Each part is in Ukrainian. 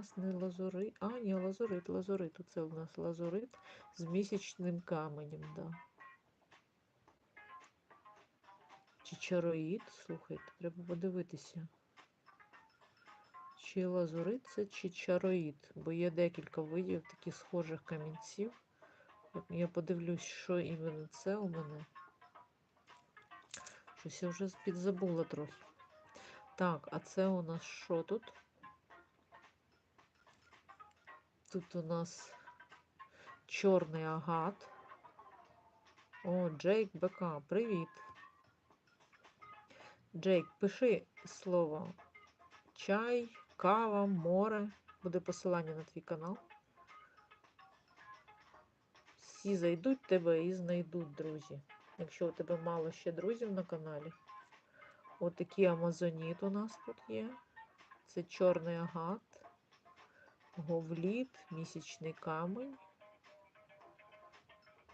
нас не лазурит. А, ні, лазурит, лазурит. Це у нас лазурит з місячним каменем, да. Чи чароїд? Слухайте, треба подивитися. Чи лазурит це, чи чароїд, бо є декілька видів таких схожих камінців. Я подивлюсь, що іменно це у мене. Щось я вже підзабула трохи. Так, а це у нас що тут? Тут у нас чорний агат. О, Джейк БК, привіт. Джейк, пиши слово чай, кава, море. Буде посилання на твій канал. Всі зайдуть тебе і знайдуть, друзі. Якщо у тебе мало ще друзів на каналі. Отакий амазоніт у нас тут є. Це чорний агат, говліт, місячний камень.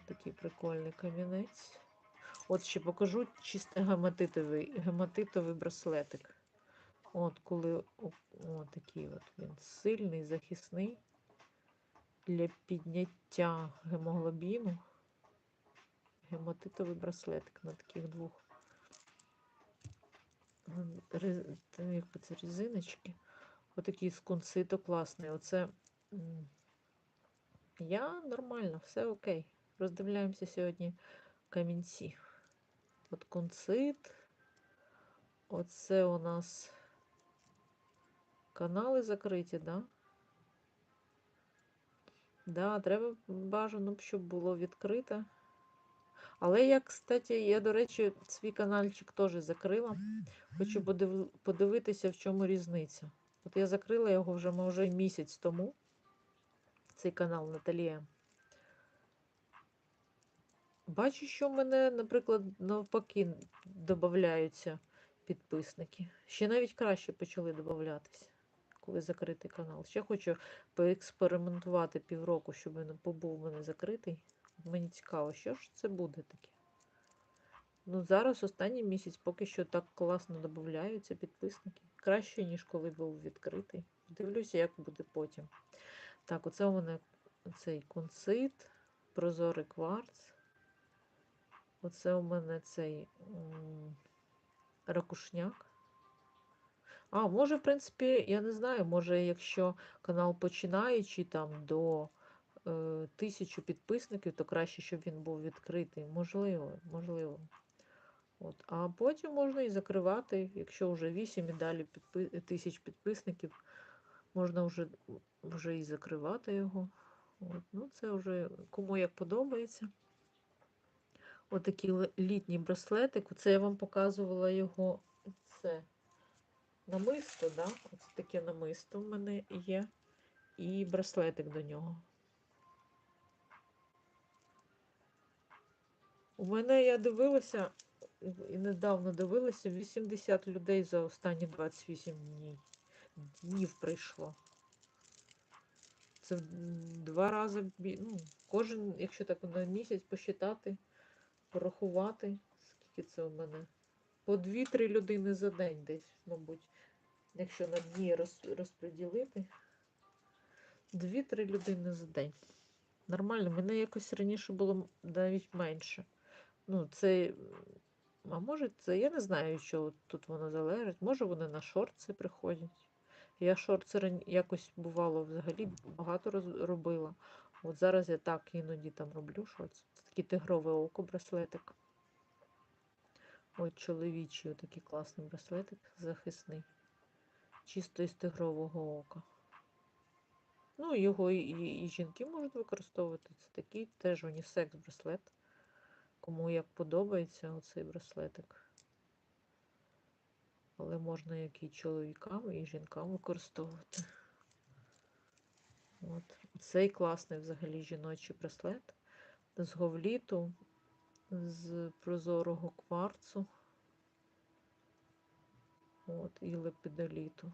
Такий прикольний камінець. От ще покажу чисто гематитовий, гематитовий браслетик. От коли о, такий от він сильний, захисний для підняття гемоглобіну. Гематитовий браслетик на таких двох як це резиночки. Отакий з класний. Оце я нормально, все окей. Роздивляємося сьогодні камінці. От концит. Оце у нас канали закриті, да? Да, треба бажано, щоб було відкрите. Але я, кстати, я, до речі, свій каналчик теж закрила. Хочу подив... подивитися, в чому різниця. От я закрила його вже може місяць тому. Цей канал Наталія. Бачу, що в мене, наприклад, навпаки додаються підписники. Ще навіть краще почали додатися, коли закритий канал. Ще хочу поекспериментувати півроку, щоб він побув у мене закритий. Мені цікаво, що ж це буде таке. Ну, зараз останній місяць поки що так класно додаються підписники. Краще, ніж коли був відкритий. Дивлюся, як буде потім. Так, оце у мене цей концит, прозорий кварц. Оце у мене цей ракушняк. А, може, в принципі, я не знаю, може, якщо канал починаючий там до е, тисячу підписників, то краще, щоб він був відкритий. Можливо, можливо. От. А потім можна і закривати, якщо вже 8 і далі підпи... тисяч підписників, можна вже, вже і закривати його. От. Ну, це вже кому як подобається. Отакий літній браслетик. Це я вам показувала його. Це намисто, да? Оце таке намисто в мене є. І браслетик до нього. У мене я дивилася, і недавно дивилася, 80 людей за останні 28 днів, днів прийшло. Це в два рази, ну, кожен, якщо так на місяць посчитати, порахувати, скільки це у мене. По 2-3 людини за день десь, мабуть, якщо на дні роз, розподілити. 2-3 людини за день. Нормально, мене якось раніше було навіть менше. Ну, це, а може, це я не знаю, що тут воно залежить. Може, вони на шорти приходять. Я шорти якось бувало взагалі багато робила. От зараз я так іноді там роблю шорти. Це такий тигрове око браслетик. Ой, чоловічий такий класний браслетик захисний. Чисто із тигрового ока. Ну, його і, і, і жінки можуть використовувати. Це такий теж унісекс браслет. Кому як подобається оцей браслетик. Але можна як і чоловікам, і жінкам використовувати. От. Цей класний взагалі жіночий браслет з говліту, з прозорого кварцу. От, і лепідоліту.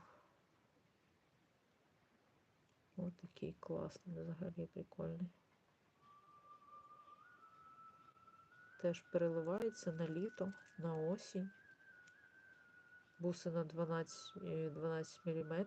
Ось такий класний, взагалі прикольний. Теж переливається на літо, на осінь. Бусина 12, е, 12 мм.